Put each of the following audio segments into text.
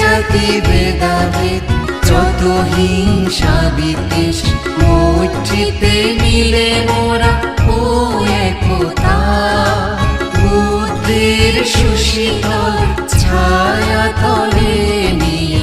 জাতি ভেদাভেদ, যত হিংসা বিদ্বেষ মৈত্রীতে মিলে মোরা ও একতা। বুদ্ধির সুশীতল ছায়া তলে নিয়ে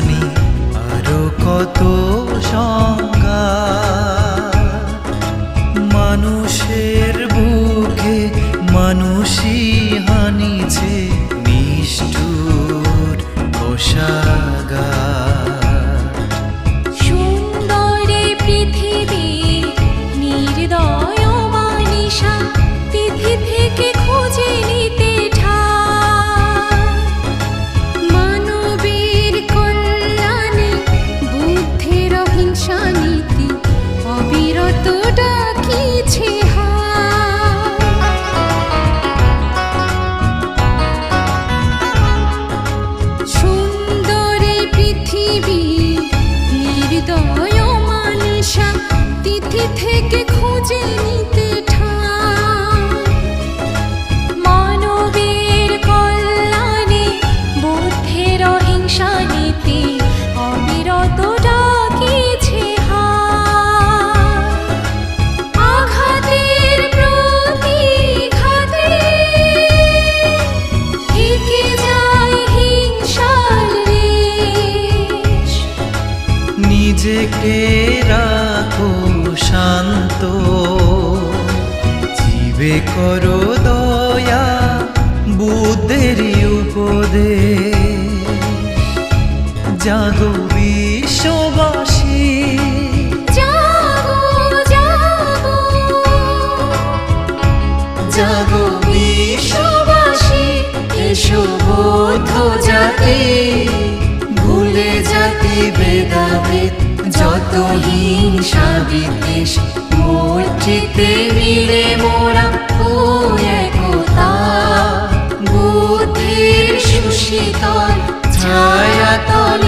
হাতছানি আরও কত নিজেকে রাখো শান্ত। জীবে করো দয়া বুদ্ধের উপদেশ। জাগো বিশ্ববাসী। জাগো, জাগো, বিশ্ববাসী এসো বৌদ্ধ জাতি। ভুলে জাতি ভেদাভেদ যত সাবিদেশ বিদ্বেষ মিলে মোরা ও একতা। বুদ্ধির সুশীতল ছায়াতল